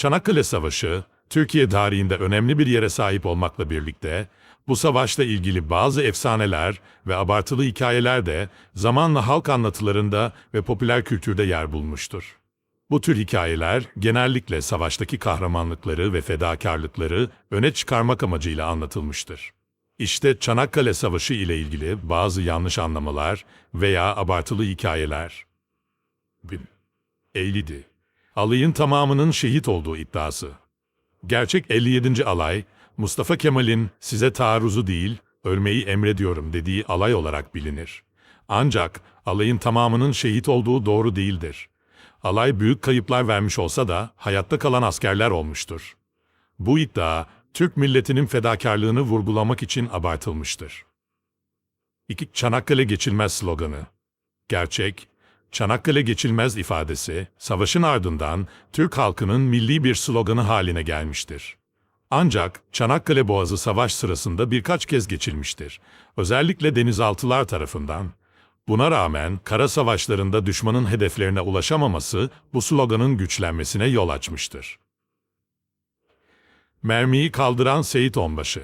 Çanakkale Savaşı, Türkiye tarihinde önemli bir yere sahip olmakla birlikte, bu savaşla ilgili bazı efsaneler ve abartılı hikayeler de zamanla halk anlatılarında ve popüler kültürde yer bulmuştur. Bu tür hikayeler genellikle savaştaki kahramanlıkları ve fedakarlıkları öne çıkarmak amacıyla anlatılmıştır. İşte Çanakkale Savaşı ile ilgili bazı yanlış anlamalar veya abartılı hikayeler. 1. Alayın tamamının şehit olduğu iddiası. Gerçek 57. alay, Mustafa Kemal'in size taarruzu değil, ölmeyi emrediyorum dediği alay olarak bilinir. Ancak alayın tamamının şehit olduğu doğru değildir. Alay büyük kayıplar vermiş olsa da hayatta kalan askerler olmuştur. Bu iddia, Türk milletinin fedakarlığını vurgulamak için abartılmıştır. 2. Çanakkale Geçilmez sloganı Gerçek, Çanakkale Geçilmez ifadesi, savaşın ardından Türk halkının milli bir sloganı haline gelmiştir. Ancak Çanakkale Boğazı savaş sırasında birkaç kez geçilmiştir. Özellikle denizaltılar tarafından. Buna rağmen kara savaşlarında düşmanın hedeflerine ulaşamaması bu sloganın güçlenmesine yol açmıştır. Mermiyi kaldıran Seyit Onbaşı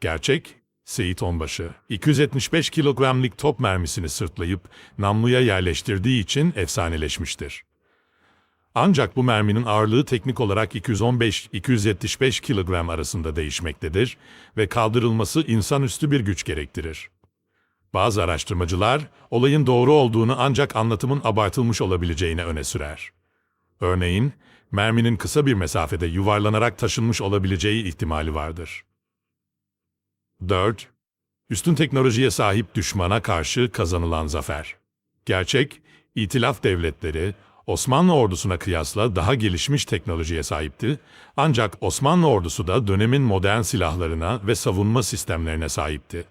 Gerçek, Seyit Onbaşı, 275 kilogramlık top mermisini sırtlayıp namluya yerleştirdiği için efsaneleşmiştir. Ancak bu merminin ağırlığı teknik olarak 215-275 kilogram arasında değişmektedir ve kaldırılması insanüstü bir güç gerektirir. Bazı araştırmacılar, olayın doğru olduğunu ancak anlatımın abartılmış olabileceğine öne sürer. Örneğin, merminin kısa bir mesafede yuvarlanarak taşınmış olabileceği ihtimali vardır. 4. Üstün teknolojiye sahip düşmana karşı kazanılan zafer. Gerçek, İtilaf devletleri Osmanlı ordusuna kıyasla daha gelişmiş teknolojiye sahipti, ancak Osmanlı ordusu da dönemin modern silahlarına ve savunma sistemlerine sahipti.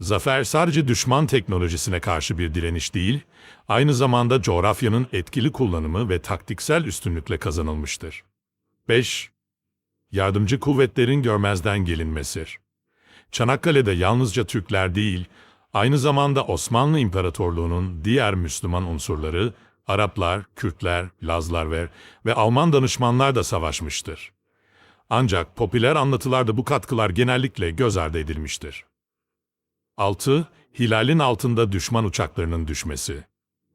Zafer sadece düşman teknolojisine karşı bir direniş değil, aynı zamanda coğrafyanın etkili kullanımı ve taktiksel üstünlükle kazanılmıştır. 5. Yardımcı kuvvetlerin görmezden gelinmesi. Çanakkale'de yalnızca Türkler değil, aynı zamanda Osmanlı İmparatorluğu'nun diğer Müslüman unsurları, Araplar, Kürtler, Lazlar ve, ve Alman danışmanlar da savaşmıştır. Ancak popüler anlatılarda bu katkılar genellikle göz ardı edilmiştir. 6. Hilalin altında düşman uçaklarının düşmesi.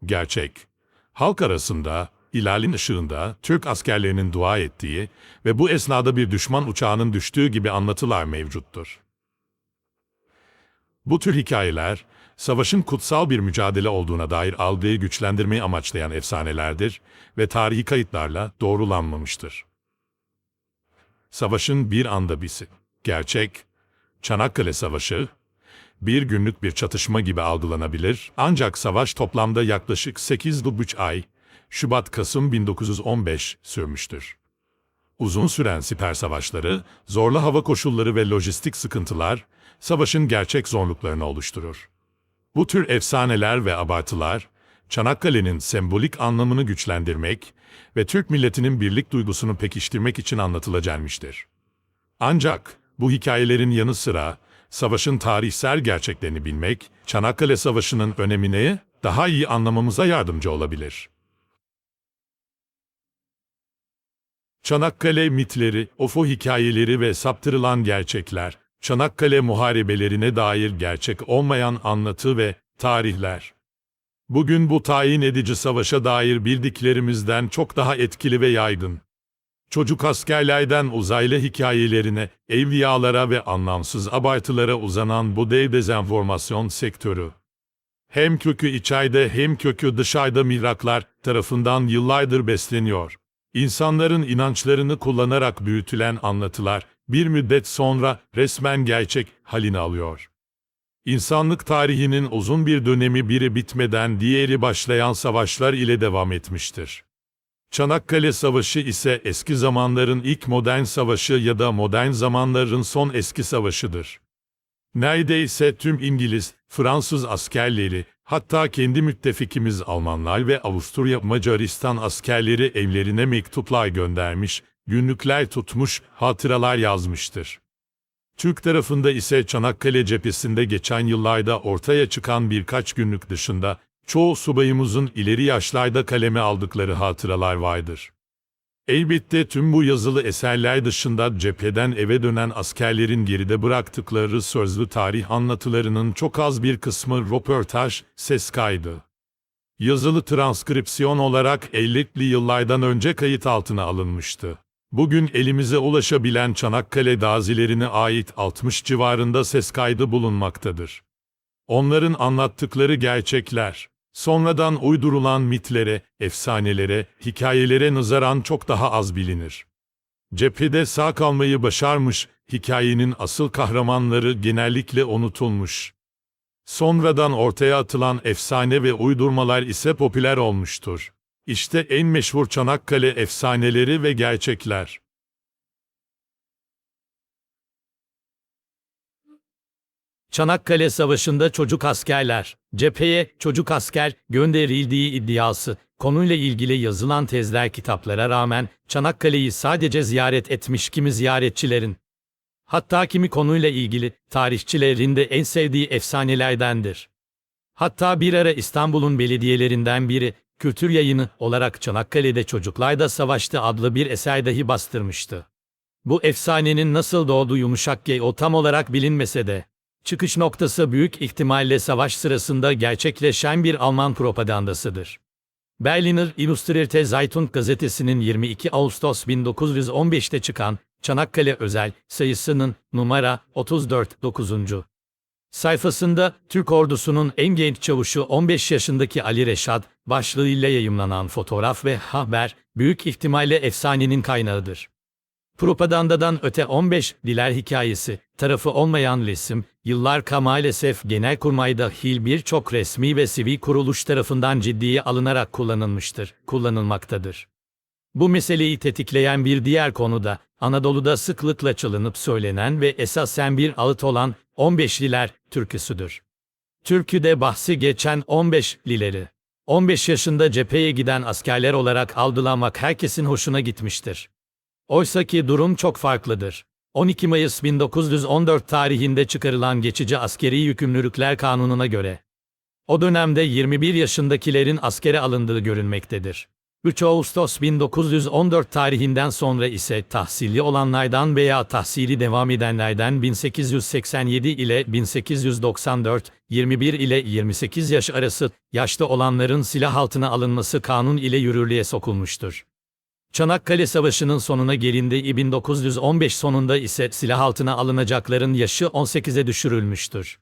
Gerçek. Halk arasında hilalin ışığında Türk askerlerinin dua ettiği ve bu esnada bir düşman uçağının düştüğü gibi anlatılar mevcuttur. Bu tür hikayeler, savaşın kutsal bir mücadele olduğuna dair algıyı güçlendirmeyi amaçlayan efsanelerdir ve tarihi kayıtlarla doğrulanmamıştır. Savaşın bir anda bisi. Gerçek, Çanakkale Savaşı, bir günlük bir çatışma gibi algılanabilir ancak savaş toplamda yaklaşık 8,5 ay, Şubat-Kasım 1915 sürmüştür. Uzun süren siper savaşları, zorlu hava koşulları ve lojistik sıkıntılar, savaşın gerçek zorluklarını oluşturur. Bu tür efsaneler ve abartılar, Çanakkale'nin sembolik anlamını güçlendirmek ve Türk milletinin birlik duygusunu pekiştirmek için anlatılagelmiştir. Ancak bu hikayelerin yanı sıra savaşın tarihsel gerçeklerini bilmek, Çanakkale Savaşı'nın önemini daha iyi anlamamıza yardımcı olabilir. Çanakkale mitleri, OFO hikayeleri ve saptırılan gerçekler, Çanakkale muharebelerine dair gerçek olmayan anlatı ve tarihler. Bugün bu tayin edici savaşa dair bildiklerimizden çok daha etkili ve yaygın. Çocuk askerlerden uzaylı hikayelerine, evliyalara ve anlamsız abartılara uzanan bu dev dezenformasyon sektörü. Hem kökü içeride hem kökü dışarıda mihraklar tarafından yıllardır besleniyor. İnsanların inançlarını kullanarak büyütülen anlatılar, bir müddet sonra resmen gerçek halini alıyor. İnsanlık tarihinin uzun bir dönemi biri bitmeden diğeri başlayan savaşlar ile devam etmiştir. Çanakkale Savaşı ise eski zamanların ilk modern savaşı ya da modern zamanların son eski savaşıdır. Neredeyse tüm İngiliz, Fransız askerleri, hatta kendi müttefikimiz Almanlar ve Avusturya Macaristan askerleri evlerine mektuplar göndermiş, günlükler tutmuş, hatıralar yazmıştır. Türk tarafında ise Çanakkale cephesinde geçen yıllarda ortaya çıkan birkaç günlük dışında çoğu subayımızın ileri yaşlarda kaleme aldıkları hatıralar vardır. Elbette tüm bu yazılı eserler dışında cepheden eve dönen askerlerin geride bıraktıkları sözlü tarih anlatılarının çok az bir kısmı röportaj, ses kaydı. Yazılı transkripsiyon olarak 50'li yıllardan önce kayıt altına alınmıştı. Bugün elimize ulaşabilen Çanakkale gazilerine ait 60 civarında ses kaydı bulunmaktadır. Onların anlattıkları gerçekler, sonradan uydurulan mitlere, efsanelere, hikayelere nazaran çok daha az bilinir. Cephede sağ kalmayı başarmış, hikayenin asıl kahramanları genellikle unutulmuş. Sonradan ortaya atılan efsane ve uydurmalar ise popüler olmuştur. İşte en meşhur Çanakkale efsaneleri ve gerçekler. Çanakkale Savaşı'nda çocuk askerler, cepheye çocuk asker gönderildiği iddiası, konuyla ilgili yazılan tezler kitaplara rağmen Çanakkale'yi sadece ziyaret etmiş kimi ziyaretçilerin, hatta kimi konuyla ilgili tarihçilerin de en sevdiği efsanelerdendir. Hatta bir ara İstanbul'un belediyelerinden biri, kültür yayını olarak Çanakkale'de Çocuklar da Savaştı adlı bir eser dahi bastırmıştı. Bu efsanenin nasıl doğduğu yumuşak G o tam olarak bilinmese de, çıkış noktası büyük ihtimalle savaş sırasında gerçekleşen bir Alman propagandasıdır. Berliner Illustrierte Zeitung gazetesinin 22 Ağustos 1915'te çıkan Çanakkale Özel sayısının numara 34 9. sayfasında Türk ordusunun en genç çavuşu 15 yaşındaki Ali Reşat başlığıyla yayımlanan fotoğraf ve haber büyük ihtimalle efsanenin kaynağıdır. Propagandadan öte 15 diler hikayesi tarafı olmayan resim, yıllar maalesef Genelkurmay dahil birçok resmi ve sivil kuruluş tarafından ciddiye alınarak kullanılmıştır, kullanılmaktadır. Bu meseleyi tetikleyen bir diğer konu da Anadolu'da sıklıkla çalınıp söylenen ve esasen bir ağıt olan 15'liler türküsüdür. Türküde bahsi geçen 15'lileri 15 yaşında cepheye giden askerler olarak algılamak herkesin hoşuna gitmiştir. Oysaki durum çok farklıdır. 12 Mayıs 1914 tarihinde çıkarılan geçici askeri yükümlülükler kanununa göre o dönemde 21 yaşındakilerin askere alındığı görünmektedir. 3 Ağustos 1914 tarihinden sonra ise tahsilli olanlardan veya tahsili devam edenlerden 1887 ile 1894, 21 ile 28 yaş arası yaşta olanların silah altına alınması kanun ile yürürlüğe sokulmuştur. Çanakkale Savaşı'nın sonuna gelindiği 1915 sonunda ise silah altına alınacakların yaşı 18'e düşürülmüştür.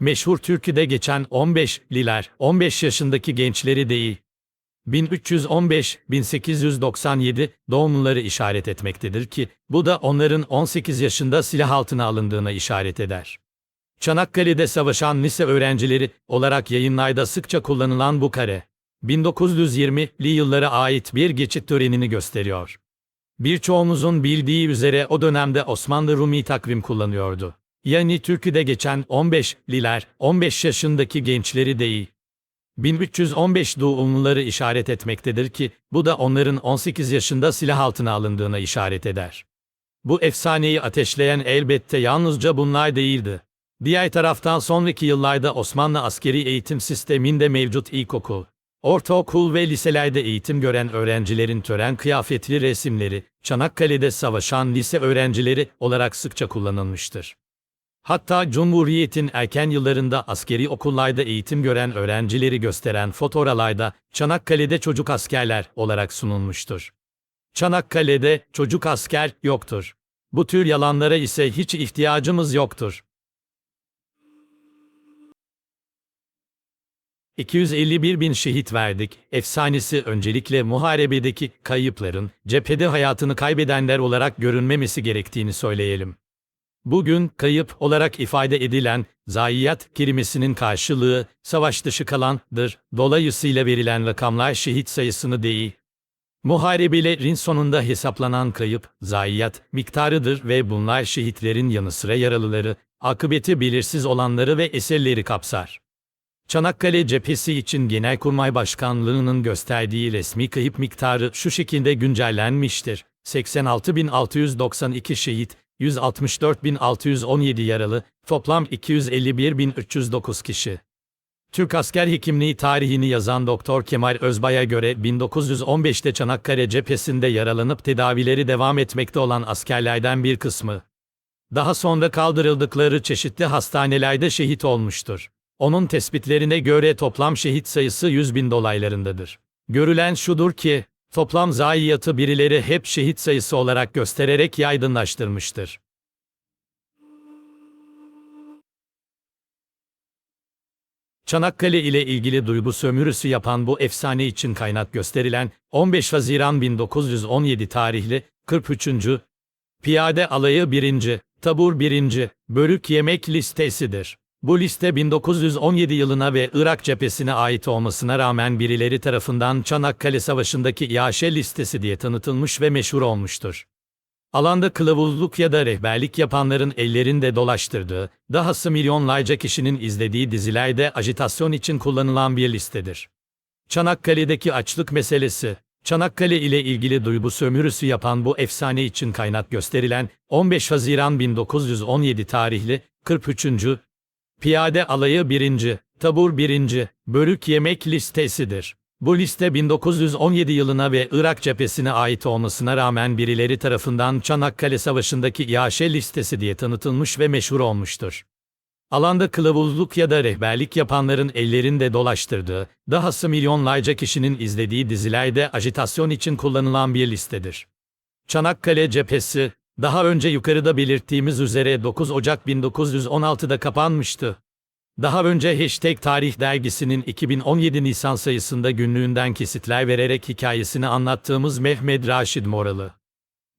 Meşhur türküde geçen 15'liler, 15 yaşındaki gençleri değil, 1315-1897 doğumluları işaret etmektedir ki, bu da onların 18 yaşında silah altına alındığına işaret eder. Çanakkale'de savaşan lise öğrencileri olarak yayınlarda sıkça kullanılan bu kare, 1920'li yıllara ait bir geçit törenini gösteriyor. Birçoğumuzun bildiği üzere o dönemde Osmanlı Rumi takvim kullanıyordu. Yani türküde geçen 15'liler, 15 yaşındaki gençleri değil. 1315 doğumluları işaret etmektedir ki, bu da onların 18 yaşında silah altına alındığına işaret eder. Bu efsaneyi ateşleyen elbette yalnızca bunlar değildi. Diğer taraftan sonraki yıllarda Osmanlı askeri eğitim sisteminde mevcut ilkokul, ortaokul ve liselerde eğitim gören öğrencilerin tören kıyafetli resimleri, Çanakkale'de savaşan lise öğrencileri olarak sıkça kullanılmıştır. Hatta Cumhuriyet'in erken yıllarında askeri okullarda eğitim gören öğrencileri gösteren fotoğraflarda Çanakkale'de çocuk askerler olarak sunulmuştur. Çanakkale'de çocuk asker yoktur. Bu tür yalanlara ise hiç ihtiyacımız yoktur. 251 bin şehit verdik. Efsanesi öncelikle muharebedeki kayıpların cephede hayatını kaybedenler olarak görünmemesi gerektiğini söyleyelim. Bugün kayıp olarak ifade edilen zayiat kelimesinin karşılığı savaş dışı kalandır. Dolayısıyla verilen rakamlar şehit sayısını değil. Muharebelerin sonunda hesaplanan kayıp, zayiat miktarıdır ve bunlar şehitlerin yanı sıra yaralıları, akıbeti belirsiz olanları ve eserleri kapsar. Çanakkale cephesi için Genelkurmay Başkanlığı'nın gösterdiği resmi kayıp miktarı şu şekilde güncellenmiştir. 86.692 şehit, 164.617 yaralı, toplam 251.309 kişi. Türk asker hekimliği tarihini yazan Doktor Kemal Özbay'a göre 1915'te Çanakkale cephesinde yaralanıp tedavileri devam etmekte olan askerlerden bir kısmı, daha sonra kaldırıldıkları çeşitli hastanelerde şehit olmuştur. Onun tespitlerine göre toplam şehit sayısı 100 bin dolaylarındadır. Görülen şudur ki, toplam zayiatı birileri hep şehit sayısı olarak göstererek yaygınlaştırmıştır. Çanakkale ile ilgili duygu sömürüsü yapan bu efsane için kaynak gösterilen 15 Haziran 1917 tarihli 43. Piyade Alayı 1. Tabur 1. Bölük Yemek listesidir. Bu liste 1917 yılına ve Irak cephesine ait olmasına rağmen birileri tarafından Çanakkale Savaşı'ndaki iaşe listesi diye tanıtılmış ve meşhur olmuştur. Alanda kılavuzluk ya da rehberlik yapanların ellerinde dolaştırdığı, dahası milyonlarca kişinin izlediği dizilerde ajitasyon için kullanılan bir listedir. Çanakkale'deki açlık meselesi, Çanakkale ile ilgili duygu sömürüsü yapan bu efsane için kaynak gösterilen 15 Haziran 1917 tarihli 43. Piyade Alayı 1. Tabur 1. Bölük Yemek listesidir. Bu liste 1917 yılına ve Irak cephesine ait olmasına rağmen birileri tarafından Çanakkale Savaşı'ndaki iaşe listesi diye tanıtılmış ve meşhur olmuştur. Alanda kılavuzluk ya da rehberlik yapanların ellerinde dolaştırdığı, dahası milyonlarca kişinin izlediği dizilerde ajitasyon için kullanılan bir listedir. Çanakkale cephesi, daha önce yukarıda belirttiğimiz üzere 9 Ocak 1916'da kapanmıştı. Daha önce Hashtag Tarih dergisinin 2017 Nisan sayısında günlüğünden kesitler vererek hikayesini anlattığımız Mehmet Raşid Moralı.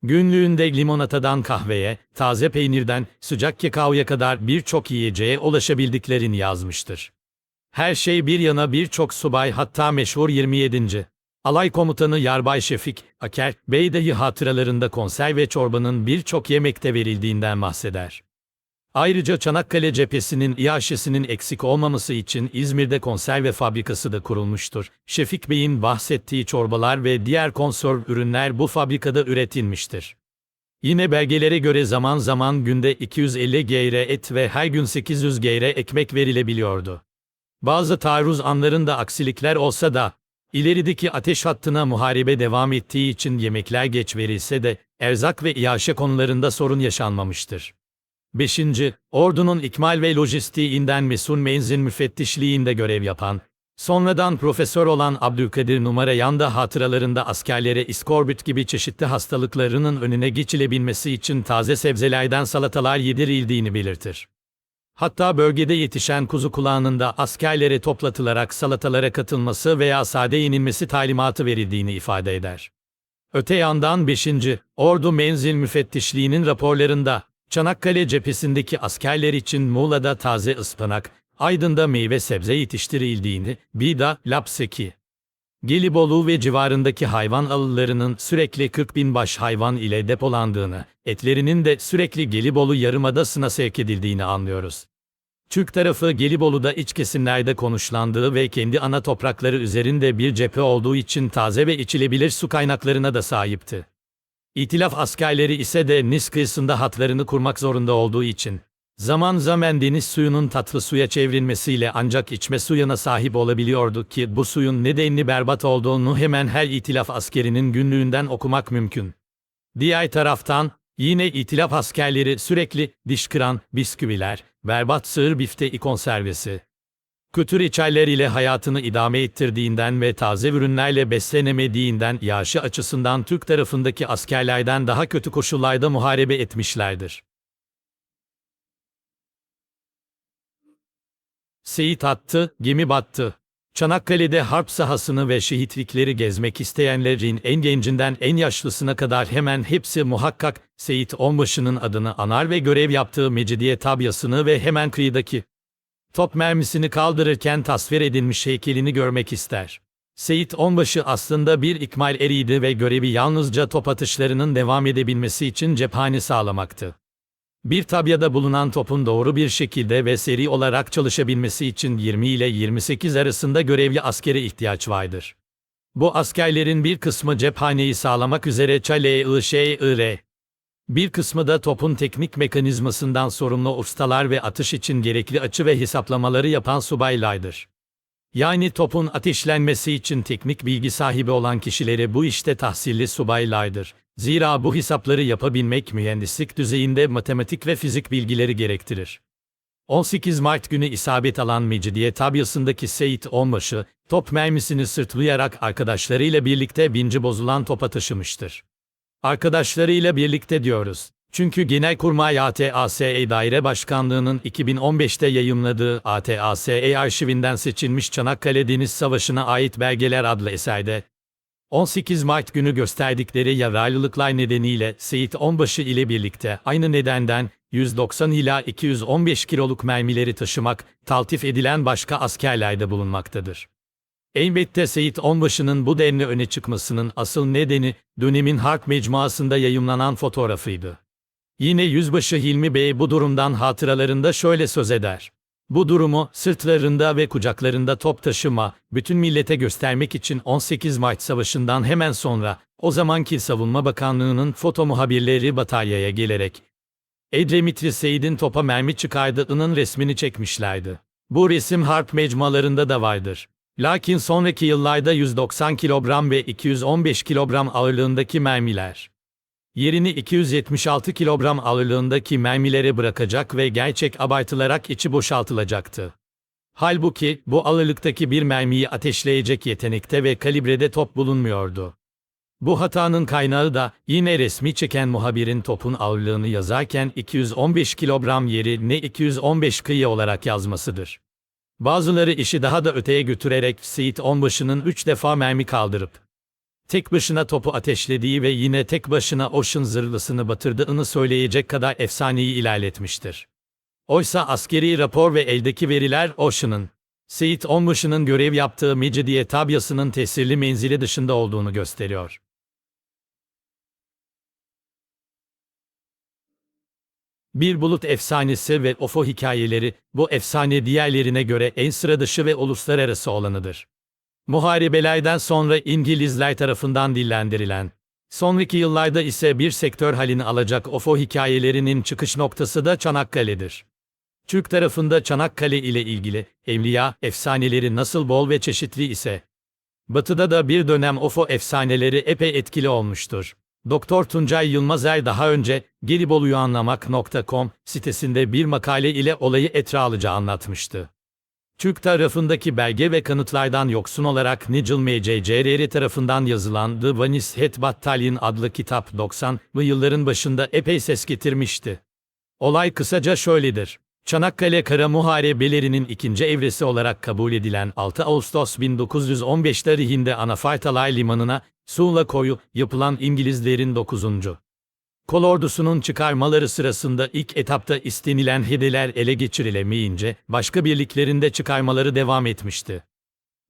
Günlüğünde limonatadan kahveye, taze peynirden, sıcak kekaoya kadar birçok yiyeceğe ulaşabildiklerini yazmıştır. Her şey bir yana birçok subay hatta meşhur 27. Alay komutanı Yarbay Şefik, Aker, Bey dahi hatıralarında konserve çorbanın birçok yemekte verildiğinden bahseder. Ayrıca Çanakkale cephesinin iaşesinin eksik olmaması için İzmir'de konserve fabrikası da kurulmuştur. Şefik Bey'in bahsettiği çorbalar ve diğer konserv ürünler bu fabrikada üretilmiştir. Yine belgelere göre zaman zaman günde 250 geyre et ve her gün 800 geyre ekmek verilebiliyordu. Bazı taarruz anlarında aksilikler olsa da, ilerideki ateş hattına muharebe devam ettiği için yemekler geç verilse de, erzak ve iaşe konularında sorun yaşanmamıştır. 5. Ordunun ikmal ve lojistiğinden mesul menzil müfettişliğinde görev yapan, sonradan profesör olan Abdülkadir Numarayan da hatıralarında askerlere iskorbüt gibi çeşitli hastalıklarının önüne geçilebilmesi için taze sebzelerden salatalar yedirildiğini belirtir. Hatta bölgede yetişen kuzu kulağında askerlere toplatılarak salatalara katılması veya sade yenilmesi talimatı verildiğini ifade eder. Öte yandan 5. Ordu Menzil Müfettişliği'nin raporlarında Çanakkale cephesindeki askerler için Muğla'da taze ıspanak, Aydın'da meyve sebze yetiştirildiğini, Bida, Lapseki, Gelibolu ve civarındaki hayvan alılarının sürekli 40 bin baş hayvan ile depolandığını, etlerinin de sürekli Gelibolu Yarımadası'na sevk edildiğini anlıyoruz. Türk tarafı Gelibolu'da iç kesimlerde konuşlandığı ve kendi ana toprakları üzerinde bir cephe olduğu için taze ve içilebilir su kaynaklarına da sahipti. İtilaf askerleri ise de Nis kıyısında hatlarını kurmak zorunda olduğu için, zaman zaman deniz suyunun tatlı suya çevrilmesiyle ancak içme suyuna sahip olabiliyordu ki bu suyun nedenli berbat olduğunu hemen her itilaf askerinin günlüğünden okumak mümkün. Diğer taraftan, yine itilaf askerleri sürekli diş kıran bisküviler, berbat sığır bifteği konservesi, Kötü reçeller ile hayatını idame ettirdiğinden ve taze ürünlerle beslenemediğinden yaşı açısından Türk tarafındaki askerlerden daha kötü koşullarda muharebe etmişlerdir. Seyit attı, gemi battı. Çanakkale'de harp sahasını ve şehitlikleri gezmek isteyenlerin en gencinden en yaşlısına kadar hemen hepsi muhakkak Seyit Onbaşı'nın adını anar ve görev yaptığı Mecidiye tabyasını ve hemen kıyıdaki top mermisini kaldırırken tasvir edilmiş heykelini görmek ister. Seyit Onbaşı aslında bir ikmal eriydi ve görevi yalnızca top atışlarının devam edebilmesi için cephane sağlamaktı. Bir tabyada bulunan topun doğru bir şekilde ve seri olarak çalışabilmesi için 20 ile 28 arasında görevli askere ihtiyaç vardır. Bu askerlerin bir kısmı cephaneyi sağlamak üzere ÇLİŞİR, bir kısmı da topun teknik mekanizmasından sorumlu ustalar ve atış için gerekli açı ve hesaplamaları yapan subaylardır. Yani topun ateşlenmesi için teknik bilgi sahibi olan kişileri bu işte tahsilli subaylardır. Zira bu hesapları yapabilmek mühendislik düzeyinde matematik ve fizik bilgileri gerektirir. 18 Mart günü isabet alan Mecidiye tabyasındaki Seyit Onbaşı, top mermisini sırtlayarak arkadaşlarıyla birlikte binci bozulan topa taşımıştır. Arkadaşlarıyla birlikte diyoruz. Çünkü Genelkurmay ATASE Daire Başkanlığı'nın 2015'te yayımladığı ATASE arşivinden seçilmiş Çanakkale Deniz Savaşı'na ait belgeler adlı eserde, 18 Mart günü gösterdikleri yararlılıklar nedeniyle Seyit Onbaşı ile birlikte aynı nedenden 190 ila 215 kiloluk mermileri taşımak, taltif edilen başka askerlerde bulunmaktadır. Elbette Seyit Onbaşı'nın bu denli öne çıkmasının asıl nedeni dönemin harp mecmuasında yayımlanan fotoğrafıydı. Yine Yüzbaşı Hilmi Bey bu durumdan hatıralarında şöyle söz eder. Bu durumu sırtlarında ve kucaklarında top taşıma, bütün millete göstermek için 18 Mart Savaşı'ndan hemen sonra o zamanki Savunma Bakanlığı'nın foto muhabirleri bataryaya gelerek Edremitri Seyit'in topa mermi çıkardığının resmini çekmişlerdi. Bu resim harp mecmualarında da vardır. Lakin sonraki yıllarda 190 kilogram ve 215 kilogram ağırlığındaki mermiler yerini 276 kilogram ağırlığındaki mermilere bırakacak ve gerçek abartılarak içi boşaltılacaktı. Halbuki bu ağırlıktaki bir mermiyi ateşleyecek yetenekte ve kalibrede top bulunmuyordu. Bu hatanın kaynağı da yine resmi çeken muhabirin topun ağırlığını yazarken 215 kilogram yeri ne 215 kıyı olarak yazmasıdır. Bazıları işi daha da öteye götürerek Seyit Onbaşı'nın 3 defa mermi kaldırıp tek başına topu ateşlediği ve yine tek başına Ocean zırhlısını batırdığını söyleyecek kadar efsaneyi ilerletmiştir. Oysa askeri rapor ve eldeki veriler Ocean'ın, Seyit Onbaşı'nın görev yaptığı Mecidiye tabyasının tesirli menzili dışında olduğunu gösteriyor. Bir bulut efsanesi ve OFO hikayeleri, bu efsane diğerlerine göre en sıra dışı ve uluslararası olanıdır. Muharebelerden sonra İngilizler tarafından dillendirilen, sonraki yıllarda ise bir sektör halini alacak OFO hikayelerinin çıkış noktası da Çanakkale'dir. Türk tarafında Çanakkale ile ilgili evliya efsaneleri nasıl bol ve çeşitli ise, Batı'da da bir dönem OFO efsaneleri epey etkili olmuştur. Doktor Tuncay Yılmazer daha önce Gelibolu'yu anlamak.com sitesinde bir makale ile olayı etralıca anlatmıştı. Türk tarafındaki belge ve kanıtlardan yoksun olarak Nigel M.C.C.R. tarafından yazılan The Vanis Het Battalion adlı kitap 90'lı yılların başında epey ses getirmişti. Olay kısaca şöyledir. Çanakkale Kara Muharebelerinin ikinci evresi olarak kabul edilen 6 Ağustos 1915 tarihinde Anafartalay Limanı'na Suğla koyu yapılan İngilizlerin 9. Kol ordusunun çıkarmaları sırasında ilk etapta istenilen hedeler ele geçirilemeyince başka birliklerinde çıkarmaları devam etmişti.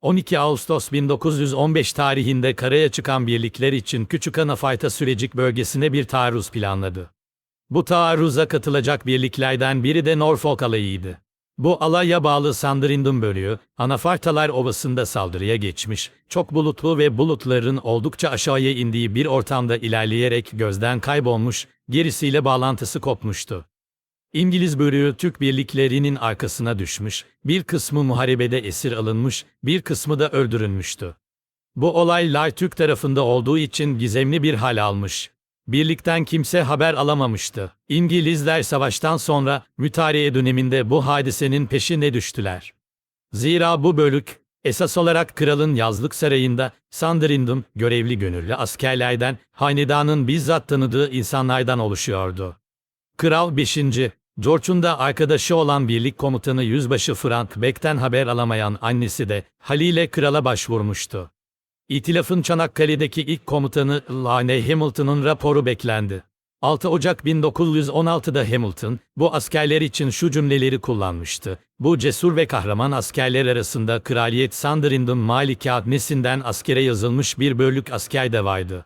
12 Ağustos 1915 tarihinde karaya çıkan birlikler için Küçük Anafarta Sürecik bölgesine bir taarruz planladı. Bu taarruza katılacak birliklerden biri de Norfolk alayıydı. Bu alaya bağlı Sandrindon bölüğü, Anafartalar Ovası'nda saldırıya geçmiş, çok bulutlu ve bulutların oldukça aşağıya indiği bir ortamda ilerleyerek gözden kaybolmuş, gerisiyle bağlantısı kopmuştu. İngiliz bölüğü Türk birliklerinin arkasına düşmüş, bir kısmı muharebede esir alınmış, bir kısmı da öldürülmüştü. Bu olaylar Türk tarafında olduğu için gizemli bir hal almış. Birlikten kimse haber alamamıştı. İngilizler savaştan sonra mütariye döneminde bu hadisenin peşine düştüler. Zira bu bölük, esas olarak kralın yazlık sarayında Sandrindum görevli gönüllü askerlerden, hanedanın bizzat tanıdığı insanlardan oluşuyordu. Kral 5. George'un da arkadaşı olan birlik komutanı Yüzbaşı Frank Beck'ten haber alamayan annesi de haliyle krala başvurmuştu. İtilafın Çanakkale'deki ilk komutanı Lane Hamilton'ın raporu beklendi. 6 Ocak 1916'da Hamilton, bu askerler için şu cümleleri kullanmıştı. Bu cesur ve kahraman askerler arasında Kraliyet Sandrind'in Malikâhnesi'nden askere yazılmış bir bölük asker de vardı.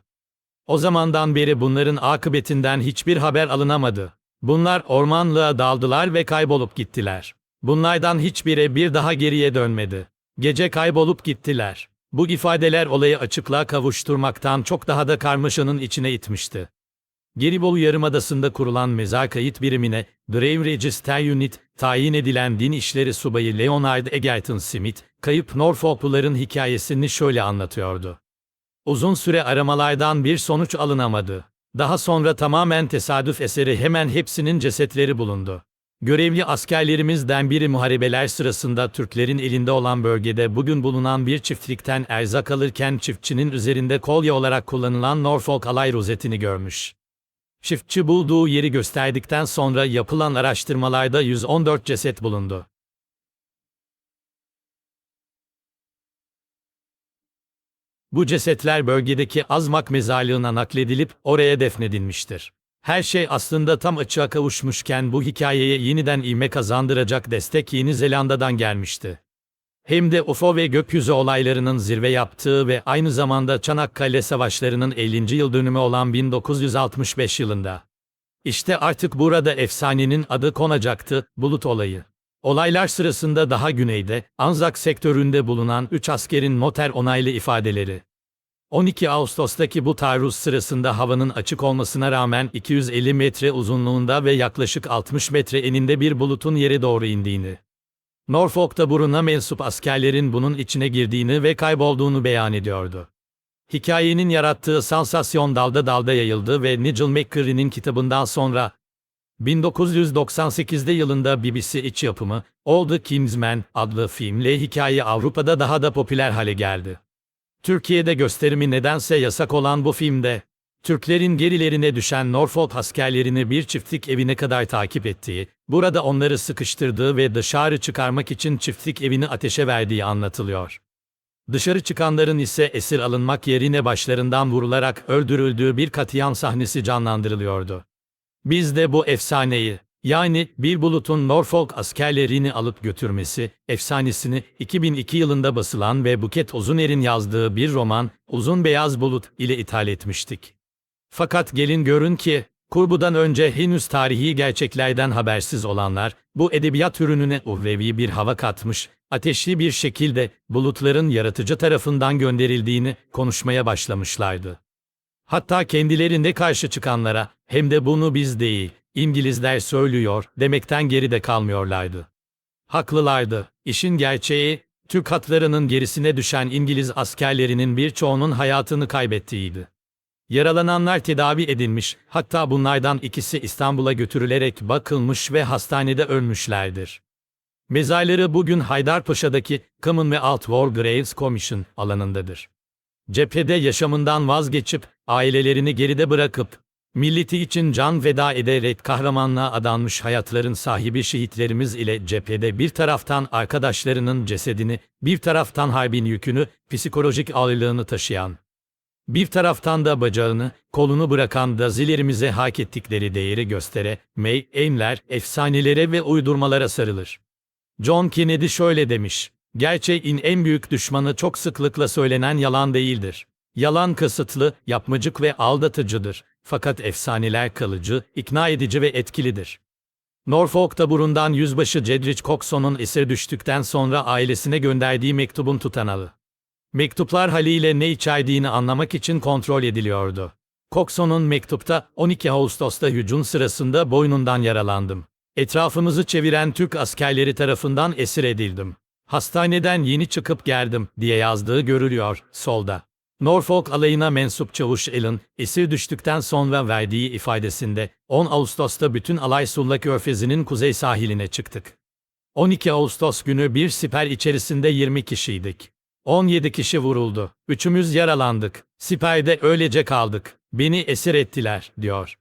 O zamandan beri bunların akıbetinden hiçbir haber alınamadı. Bunlar ormanlığa daldılar ve kaybolup gittiler. Bunlardan hiçbiri bir daha geriye dönmedi. Gece kaybolup gittiler. Bu ifadeler olayı açıklığa kavuşturmaktan çok daha da karmaşanın içine itmişti. Gelibolu Yarımadası'nda kurulan mezar kayıt birimine Grave Register Unit tayin edilen din işleri subayı Leonard Egerton Smith, kayıp Norfolkluların hikayesini şöyle anlatıyordu. Uzun süre aramalardan bir sonuç alınamadı. Daha sonra tamamen tesadüf eseri hemen hepsinin cesetleri bulundu. Görevli askerlerimizden biri muharebeler sırasında Türklerin elinde olan bölgede bugün bulunan bir çiftlikten erzak alırken çiftçinin üzerinde kolye olarak kullanılan Norfolk alay rozetini görmüş. Çiftçi bulduğu yeri gösterdikten sonra yapılan araştırmalarda 114 ceset bulundu. Bu cesetler bölgedeki Azmak mezarlığına nakledilip oraya defnedilmiştir. Her şey aslında tam açığa kavuşmuşken bu hikayeye yeniden ivme kazandıracak destek Yeni Zelanda'dan gelmişti. Hem de UFO ve gökyüzü olaylarının zirve yaptığı ve aynı zamanda Çanakkale Savaşları'nın 50. yıl dönümü olan 1965 yılında. İşte artık burada efsanenin adı konacaktı, bulut olayı. Olaylar sırasında daha güneyde, Anzak sektöründe bulunan 3 askerin noter onaylı ifadeleri. 12 Ağustos'taki bu taarruz sırasında havanın açık olmasına rağmen 250 metre uzunluğunda ve yaklaşık 60 metre eninde bir bulutun yere doğru indiğini. Norfolk'ta buruna mensup askerlerin bunun içine girdiğini ve kaybolduğunu beyan ediyordu. Hikayenin yarattığı sansasyon dalda dalda yayıldı ve Nigel McCreary'nin kitabından sonra 1998'de yılında BBC iç yapımı All the King's Men adlı filmle hikaye Avrupa'da daha da popüler hale geldi. Türkiye'de gösterimi nedense yasak olan bu filmde, Türklerin gerilerine düşen Norfolk askerlerini bir çiftlik evine kadar takip ettiği, burada onları sıkıştırdığı ve dışarı çıkarmak için çiftlik evini ateşe verdiği anlatılıyor. Dışarı çıkanların ise esir alınmak yerine başlarından vurularak öldürüldüğü bir katliam sahnesi canlandırılıyordu. Biz de bu efsaneyi, yani bir bulutun Norfolk askerlerini alıp götürmesi, efsanesini 2002 yılında basılan ve Buket Ozuner'in yazdığı bir roman, Uzun Beyaz Bulut ile ithal etmiştik. Fakat gelin görün ki, kurbudan önce henüz tarihi gerçeklerden habersiz olanlar, bu edebiyat ürününe uhrevi bir hava katmış, ateşli bir şekilde bulutların yaratıcı tarafından gönderildiğini konuşmaya başlamışlardı. Hatta kendilerinde karşı çıkanlara, hem de bunu biz değil, İngilizler söylüyor, demekten geride kalmıyorlardı. Haklılardı. İşin gerçeği, Türk hatlarının gerisine düşen İngiliz askerlerinin birçoğunun hayatını kaybettiğiydi. Yaralananlar tedavi edilmiş, hatta bunlardan ikisi İstanbul'a götürülerek bakılmış ve hastanede ölmüşlerdir. Mezarları bugün Haydarpaşa'daki Common ve Alt War Graves Commission alanındadır. Cephede yaşamından vazgeçip, ailelerini geride bırakıp, milleti için can feda ederek kahramanlığa adanmış hayatların sahibi şehitlerimiz ile cephede bir taraftan arkadaşlarının cesedini, bir taraftan harbin yükünü, psikolojik ağırlığını taşıyan, bir taraftan da bacağını, kolunu bırakan gazilerimize hak ettikleri değeri göstere, May, Aimler, efsanelere ve uydurmalara sarılır. John Kennedy şöyle demiş, gerçeğin en büyük düşmanı çok sıklıkla söylenen yalan değildir. Yalan kasıtlı, yapmacık ve aldatıcıdır. Fakat efsaneler kalıcı, ikna edici ve etkilidir. Norfolk taburundan yüzbaşı Cedric Coxon'un esir düştükten sonra ailesine gönderdiği mektubun tutanağı. Mektuplar haliyle ne içerdiğini anlamak için kontrol ediliyordu. Coxon'un mektupta 12 Ağustos'ta hücum sırasında boynundan yaralandım. Etrafımızı çeviren Türk askerleri tarafından esir edildim. Hastaneden yeni çıkıp geldim diye yazdığı görülüyor solda. Norfolk alayına mensup çavuş Allen, esir düştükten sonra verdiği ifadesinde 10 Ağustos'ta bütün alay Sulla Körfezi'nin kuzey sahiline çıktık. 12 Ağustos günü bir siper içerisinde 20 kişiydik. 17 kişi vuruldu. Üçümüz yaralandık. Siperde öylece kaldık. Beni esir ettiler, diyor.